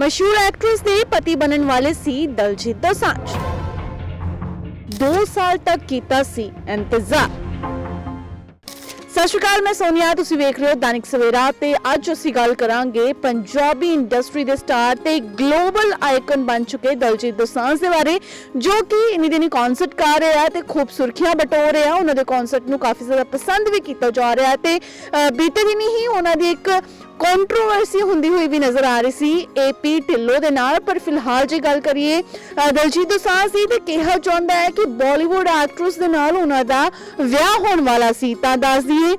ਮਸ਼ਹੂਰ ਐਕਟਰੈਸ ਦੇ ਪਤੀ ਬਣਨ ਵਾਲੇ ਸੀ ਦਲਜੀਤ ਦੋਸਾਂਝ। 2 ਸਾਲ ਤੱਕ ਕੀਤਾ ਸੀ ਇੰਤਜ਼ਾਰ। ਸਤਿ ਸ਼੍ਰੀ ਅਕਾਲ ਮੈਂ ਸੋਨੀਆ ਤੁਸੀਂ ਵੇਖ ਰਹੇ ਹੋ ਦੈਨਿਕ ਸਵੇਰਾ ਤੇ ਅੱਜ ਅਸੀਂ ਗੱਲ ਕਰਾਂਗੇ ਪੰਜਾਬੀ ਇੰਡਸਟਰੀ ਦੇ ਸਟਾਰ ਤੇ ਗਲੋਬਲ ਆਈਕਨ ਬਣ ਚੁੱਕੇ ਦਲਜੀਤ ਦੋਸਾਂਝ ਦੇ ਬਾਰੇ ਜੋ ਕਿ ਇਨੀ ਦਿਨੀ ਕਨਸਰਟ ਕਰ ਰਿਹਾ ਹੈ ਤੇ ਖੂਬ ਸੁਰਖੀਆਂ ਬਟੋਰ ਰਿਹਾ ਉਹਨਾਂ ਦੇ ਕਨਸਰਟ ਨੂੰ ਕਾਫੀ ਜ਼ਿਆਦਾ ਪਸੰਦ ਵੀ ਕੀਤਾ ਜਾ ਰਿਹਾ ਹੈ ਤੇ ਅ, ਬੀਤੇ ਦਿਨੀ ਹੀ ਉਹਨਾਂ ਦੀ ਇੱਕ ਕੰਟਰੋਵਰਸੀ ਹੁੰਦੀ ਹੋਈ ਵੀ ਨਜ਼ਰ ਆ ਰਹੀ ਸੀ। ਏਪੀ ਢਿੱਲੋਂ ਦੇ ਨਾਲ, ਪਰ ਫਿਲਹਾਲ ਜੇ ਗੱਲ ਕਰੀਏ ਦਲਜੀਤ ਦੋਸਾਂਝ ਦੀ ਤੇ ਕਿਹਾ ਚਾਹੁੰਦਾ ਹੈ ਕਿ ਬਾਲੀਵੁੱਡ ਐਕਟਰਸ ਦੇ ਨਾਲ ਉਹਨਾਂ ਦਾ ਵਿਆਹ ਹੋਣ ਵਾਲਾ ਸੀ। ਤਾਂ ਦੱਸ ਦਈਏ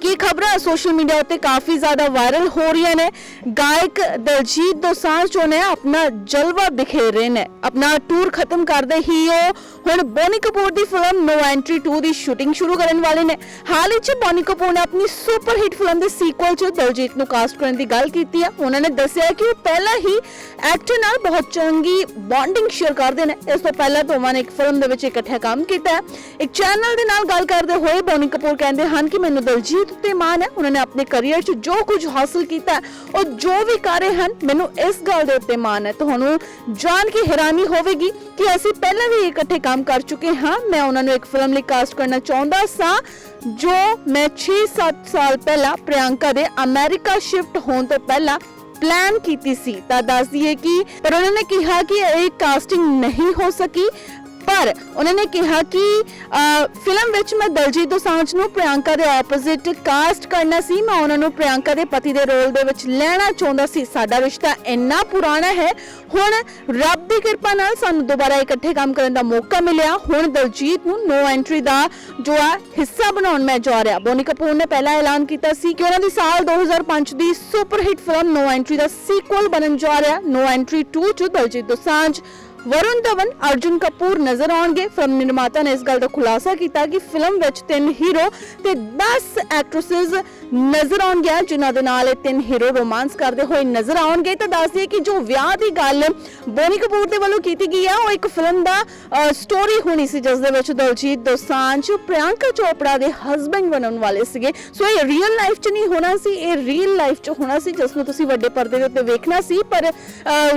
ਕੀ ਖਬਰਾਂ? ਸੋਸ਼ਲ ਮੀਡੀਆ ਉੱਤੇ ਕਾਫੀ ਜ਼ਿਆਦਾ ਵਾਇਰਲ ਹੋ ਰਹੀਆਂ ਨੇ। ਗਾਇਕ ਦਲਜੀਤ ਦੋਸਾਂਝ ਜੋ ਨੇ ਆਪਣਾ ਜਲਵਾ ਬਿਖੇਰ ਰਹੇ ਨੇ। ਆਪਣਾ ਟੂਰ ਖਤਮ ਕਰਦੇ ਹੀ ਉਹ ਹੁਣ ਬੋਨੀ ਕਪੂਰ ਦੀ ਫਿਲਮ ਨੋ ਐਂਟਰੀ 2 ਦੀ ਸ਼ੂਟਿੰਗ ਸ਼ੁਰੂ ਕਰਨ ਵਾਲੇ ਨੇ। ਹਾਲ ਹੀ ਚ ਬੋਨੀ ਕਪੂਰ ਨੇ ਆਪਣੀ ਸੁਪਰ ਹਿੱਟ ਫਿਲਮ ਦੇ ਸੀਕੁਅਲ ਚ ਦਲਜੀਤ ਨੂੰ ਕਾਸਟ ਕਰਨ ਦੀ ਗੱਲ ਕੀਤੀ ਹੈ ਉਹਨਾਂ ਨੇ ਦੱਸਿਆ ਕਿ ਉਹ ਪਹਿਲਾਂ ਹੀ ਐਕਟਰ ਨਾਲ ਬਹੁਤ ਚੰਗੀ ਬੌਂਡਿੰਗ ਸ਼ੇਅਰ ਕਰਦੇ ਨੇ। ਇਸ ਤੋਂ ਪਹਿਲਾਂ ਦੋਵਾਂ ਨੇ ਇੱਕ ਫਿਲਮ ਦੇ ਵਿੱਚ ਇਕੱਠੇ ਕੰਮ ਕੀਤਾ। ਹੈ ਇੱਕ ਚੈਨਲ ਦੇ ਨਾਲ ਗੱਲ ਕਰਦੇ ਹੋਏ ਬੋਨੀ ਕਪੂਰ ਕਹਿੰਦੇ ਹਨ ਕਿ ਮੈਨੂੰ ਦਲਜੀਤ ਉੱਤੇ ਮਾਣ ਹੈ। ਉਹਨਾਂ ਨੇ ਆਪਣੇ ਕੈਰੀਅਰ 'ਚ ਜੋ ਕੁਝ ਹਾਸਲ ਕੀਤਾ ਹੈ, ਉਹ ਜੋ ਵੀ ਕਰ ਰਹੇ ਹਨ ਮੈਨੂੰ ਇਸ ਗੱਲ ਦੇ ਉੱਤੇ ਮਾਣ ਹੈ। ਤੁਹਾਨੂੰ ਜਾਣ ਕੇ ਹੈਰਾਨੀ ਹੋਵੇਗੀ ਕਿ ਅਸੀਂ ਪਹਿਲਾਂ ਵੀ ਇਕੱਠੇ ਕੰਮ ਕਰ ਚੁੱਕੇ ਹਾਂ। ਮੈਂ ਉਹਨਾਂ ਨੂੰ ਇੱਕ ਫਿਲਮ ਲਈ ਕਾਸਟ ਕਰਨਾ ਚਾਹੁੰਦਾ ਸਾਂ ਜੋ ਮੈਂ 6-7 ਸਾਲ ਪਹਿਲਾਂ ਪ੍ਰਿਯੰਕਾ ਦੇ ਅਮਰੀਕਾ ਸ਼ਿਫਟ ਹੋਣ ਤੋਂ ਪਹਿਲਾਂ ਪਲਾਨ ਕੀਤੀ ਸੀ। ਤਾਂ ਦੱਸ ਦਈਏ ਕਿ ਪਰ ਉਹਨਾਂ ਨੇ ਕਿਹਾ ਕਿ ਇਹ ਕਾਸਟਿੰਗ ਨਹੀਂ ਹੋ ਸਕੀ। ਪਰ ਉਹਨਾਂ ਨੇ ਕਿਹਾ ਕਿ ਫਿਲਮ ਵਿੱਚ ਮੈਂ ਦਲਜੀਤ ਦੋਸਾਂਝ ਨੂੰ ਪ੍ਰਿਯੰਕਾ ਦੇ ਆਪੋਜ਼ਿਟ ਕਾਸਟ ਕਰਨਾ ਸੀ, ਮੈਂ ਉਹਨਾਂ ਨੂੰ ਪ੍ਰਿਯੰਕਾ ਦੇ ਪਤੀ ਦੇ ਰੋਲ ਦੇ ਵਿੱਚ ਲੈਣਾ ਚਾਹੁੰਦਾ ਸੀ। ਸਾਡਾ ਰਿਸ਼ਤਾ ਇੰਨਾ ਪੁਰਾਣਾ ਹੈ, ਹੁਣ ਰੱਬ ਦੀ ਕਿਰਪਾ ਨਾਲ ਸਾਨੂੰ ਦੁਬਾਰਾ ਇਕੱਠੇ ਕੰਮ ਕਰਨ ਦਾ ਮੌਕਾ ਮਿਲਿਆ। ਹੁਣ ਦਲਜੀਤ ਨੂੰ ਨੋ ਐਂਟਰੀ ਦਾ ਜੋ ਆ ਹਿੱਸਾ ਬਣਾਉਣ ਮੈਂ ਜਾ ਰਿਹਾ। ਬੋਨੀ ਕਪੂਰ ਨੇ ਪਹਿਲਾਂ ਐਲਾਨ ਕੀਤਾ ਸੀ ਕਿ ਉਹਨਾਂ ਦੀ ਸਾਲ 2005 ਦੀ super hit film No Entry ਦਾ ਸੀਕੁਅਲ ਬਣਨ ਜਾ ਰਿਹਾ। ਨੋ ਐਂਟਰੀ 2 ਚ ਦਲਜੀਤ ਦੋਸਾਂਝ ਵਰੁਣ ਧਵਨ, ਅਰਜੁਨ ਕਪੂਰ ਨਜ਼ਰ ਆਉਣਗੇ। ਫਿਲਮ ਨਿਰਮਾਤਾ ਨੇ ਇਸ ਗੱਲ ਦਾ ਖੁਲਾਸਾ ਕੀਤਾ ਕਿ ਫਿਲਮ ਵਿੱਚ ਤਿੰਨ ਹੀਰੋ ਤੇ 10 ਐਕਟ੍ਰੈਸਸ ਨਜ਼ਰ ਆਉਣਗੀਆਂ ਜਿਨ੍ਹਾਂ ਦੇ ਨਾਲ ਇਹ ਤਿੰਨ ਹੀਰੋ ਰੋਮਾਂਸ ਕਰਦੇ ਹੋਏ ਨਜ਼ਰ ਆਉਣਗੇ। ਤਾਂ ਦੱਸ ਦਈਏ ਕਿ ਜੋ ਵਿਆਹ ਦੀ ਗੱਲ ਬੋਨੀ ਕਪੂਰ ਦੇ ਵੱਲੋਂ ਕੀਤੀ ਗਈ ਹੈ ਉਹ ਇੱਕ ਫਿਲਮ ਦਾ ਸਟੋਰੀ ਹੋਣੀ ਸੀ, ਜਿਸ ਦੇ ਵਿੱਚ ਦਲਜੀਤ ਦੋਸਾਂਝ, ਪ੍ਰਿਯੰਕਾ ਚੋਪੜਾ ਦੇ ਹਸਬੰਡ ਬਣਨ ਵਾਲੇ ਸੀਗੇ। ਸੋ ਇਹ ਰੀਅਲ ਲਾਈਫ 'ਚ ਨਹੀਂ ਹੋਣਾ ਸੀ, ਇਹ ਰੀਅਲ ਲਾਈਫ 'ਚ ਹੋਣਾ ਸੀ, ਜਿਸ ਨੂੰ ਤੁਸੀਂ ਵੱਡੇ ਪਰਦੇ ਦੇ ਉੱਤੇ ਵੇਖਣਾ ਸੀ। ਪਰ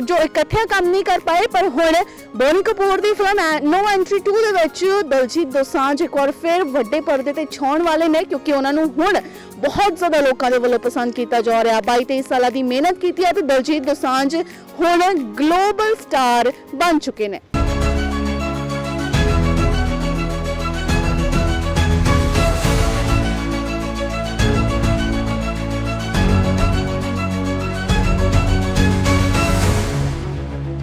ਜੋ ਇਕੱਠਿਆਂ ਕੰਮ ਨਹੀਂ ਕਰ ਪਾਏ, ਪਰ ਹੁਣ ਬੋਨੀ ਕਪੂਰ ਦੀ ਫਿਲਮ ਨੋ ਐਂਟਰੀ 2 ਦੇ ਵਿੱਚ ਦਲਜੀਤ ਦੋਸਾਂਝ ਇੱਕ ਵਾਰ ਫਿਰ ਵੱਡੇ ਪਰਦੇ ਤੇ ਛਾਉਣ ਵਾਲੇ ਨੇ, ਕਿਉਂਕਿ ਉਹਨਾਂ ਨੂੰ ਹੁਣ ਬਹੁਤ ਜ਼ਿਆਦਾ ਲੋਕਾਂ ਦੇ ਵੱਲੋਂ ਪਸੰਦ ਕੀਤਾ ਜਾ ਰਿਹਾ। 22 23 ਸਾਲਾਂ ਦੀ ਮਿਹਨਤ ਕੀਤੀ ਹੈ ਤੇ ਦਲਜੀਤ ਦੋਸਾਂਝ ਹੁਣ ਗਲੋਬਲ ਸਟਾਰ ਬਣ ਚੁੱਕੇ ਨੇ।